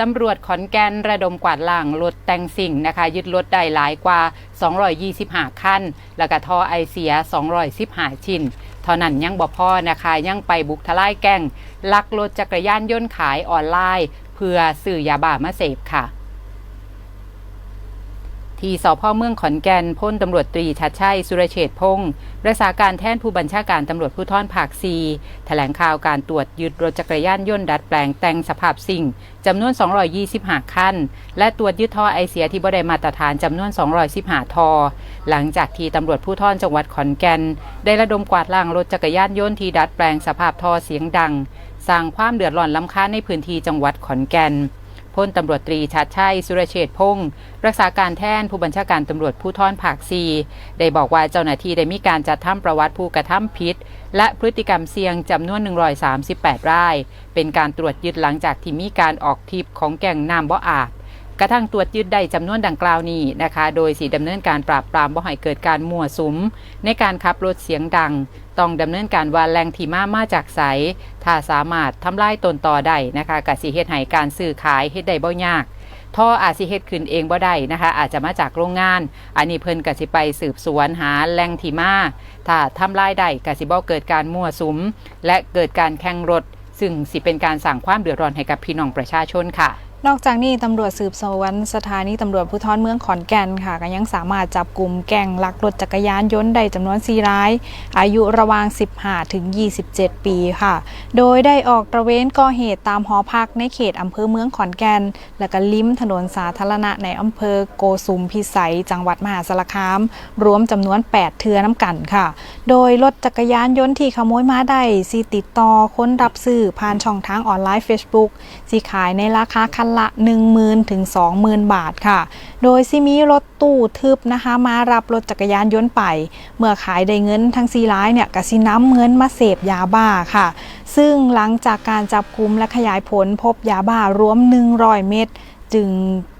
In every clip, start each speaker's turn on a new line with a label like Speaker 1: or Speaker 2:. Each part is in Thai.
Speaker 1: ตำรวจขอนแก่นระดมกวาดล้างรถแต่งสิ่งนะคะ ยึดรถได้หลายกว่า 225 คัน แล้วก็ท่อไอเสีย 215 ชิ้นเท่านั้นยังบ่พอนะคะ ยังไปบุกทลายแก่งลักรถจักรยานยนต์ขายออนไลน์ เพื่อสื่อยาบ้ามาเสพค่ะ ที่สพเมืองขอนแก่นพ้นตำรวจตรีชัดชัยสุรเชษพงศ์รักษาการแทนผู้บัญชาการตำรวจผู้ท่อนภาคซีแถลงข่าวการตรวจยึดรถจักรยานยนต์ดัดแปลงแต่งสภาพสิ่งจำนวน 225 คัน และตรวจยึดท่อไอเสียที่บ่ได้มาตรฐานจำนวน 215 ทอ หลังจากที่ตำรวจผู้ท่อนจังหวัดขอนแก่น ได้ระดมกวาดล้างรถจักรยานยนต์ที่ดัดแปลงสภาพท่อเสียงดัง สร้างความเดือดร้อนลำคาในพื้นที่จังหวัดขอนแก่น พลตำรวจตรีชัดชัยสุรเชษพงศ์รักษาการแทนผู้บัญชาการตำรวจผู้ท่อนภาคซีได้บอกว่าเจ้าหน้าที่ได้มีการจัดทำประวัติผู้กระทำผิด และพฤติกรรมเสี่ยงจำนวน 138 ราย เป็นการตรวจยึดหลังจากที่มีการออกทิปของแก่งน้ำบ่อาจ กระทั่งตรวจยึดได้จำนวนดังกล่าวนี้นะคะ โดยสีดำเนินการปราบปรามบ่ให้เกิดการมั่วสุม ในการขับรถเสียงดัง ต้องดำเนินการว่าแหล่งที่มามาจากไสถ้าสามารถทำลายตนต่อได้นะคะกสิเฮ็ดให้การซื้อขายเฮ็ดได้บ่ยากท่ออาจสิเฮ็ดขึ้นเองบ่ได้นะคะ อาจจะมาจากโรงงาน อันนี้เพิ่นก็สิไปสืบสวนหาแหล่งที่มาถ้าทำลายได้ก็สิบ่เกิดการมั่วสุม และเกิดการแข่งรถ ซึ่งสิเป็นการสร้างความเดือดร้อนให้กับพี่น้องประชาชนค่ะ
Speaker 2: นอกจากนี้ตำรวจสืบสวนสถานีตำรวจภูธรเมืองขอนแก่นค่ะก็ยังสามารถจับกลุ่มแก่งลักรถจักรยานยนต์ได้จำนวน4ราย อายุระหว่าง 15 ถึง 27 ปีค่ะ โดยได้ออกตระเวนก่อเหตุตามหอพักในเขตอำเภอเมืองขอนแก่น และก็ลิ้มถนนสาธารณะในอำเภอโกสุมพิสัย จังหวัดมหาสารคาม รวมจำนวน 8 เทือน้ำกันค่ะ โดยรถจักรยานยนต์ที่ขโมยมาได้สีติดต่อค้นรับซื้อผ่านช่องทางออนไลน์ Facebook สีขายในราคาคันละ 10,000ถึง20,000 บาทค่ะ โดยซิมีรถตู้ทึบนะคะ มารับรถจักรยานยนต์ไป เมื่อขายได้เงินทั้งซีร้ายเนี่ยกสิน้ำเงินมาเสพยาบ้าค่ะ ซึ่งหลังจากการจับกลุ่มและขยายผลพบยาบ้ารวม 100 เม็ดจึง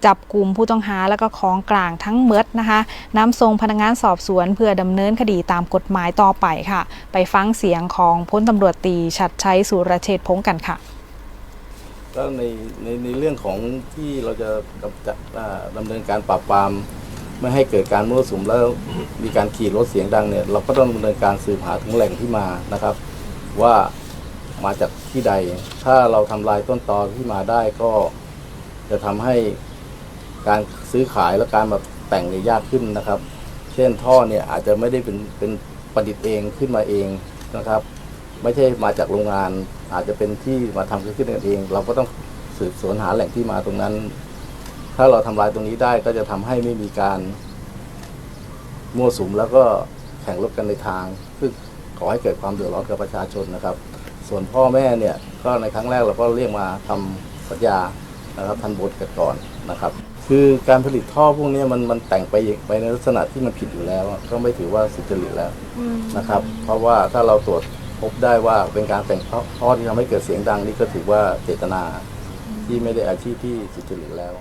Speaker 2: จับกลุ่มผู้ต้องหาแล้วก็ของกลางทั้งเมดนะคะนำส่งพนักงานสอบสวนเพื่อดำเนินคดีตามกฎหมายต่อไปค่ะ ไปฟังเสียงของพ้นตำรวจตีชัดชัยสุรเชษพงศ์กันค่ะ
Speaker 3: แล้วในในในเรื่องของที่เราจะกำจัดอ่าดำเนินการปราบปรามไม่ให้เกิดการมั่วสุมแล้วมีการขี่รถเสียงดังเนี่ยเราก็ต้องดำเนินการสืบหาถึงแหล่งที่มานะครับ ว่ามาจากที่ใด ถ้าเราทำลายต้นตอที่มาได้ก็จะทำให้การซื้อขายและการมาแต่งเนี่ยยากขึ้นนะครับ เช่นท่อเนี่ยอาจจะไม่ได้เป็นเป็นประดิษฐ์เองขึ้นมาเองนะครับ ไม่ใช่มาจากโรงงาน อาจจะเป็นที่มาทำขึ้นกันเอง เราก็ต้องสืบสวนหาแหล่งที่มาตรงนั้น ถ้าเราทำลายตรงนี้ได้ก็จะทำให้ไม่มีการมั่วสุมแล้วก็แข่งรถกันในทาง ซึ่งขอให้เกิดความเดือดร้อนกับประชาชนนะครับ ส่วนพ่อแม่เนี่ยก็ในครั้งแรกเราก็เรียกมาทำสัญญานะครับทันบทกันก่อนนะครับ คือการผลิตท่อพวกนี้มันมันแต่งไปไปในลักษณะที่มันผิดอยู่แล้ว ก็ไม่ถือว่าสุจริตแล้วนะครับ เพราะว่าถ้าเราตรวจ พบได้ว่าเป็นการแต่งท่อที่ทำให้เกิดเสียงดังนี่ก็ถือว่าเจตนาที่ไม่ได้อาชีพที่สุจริตแล้ว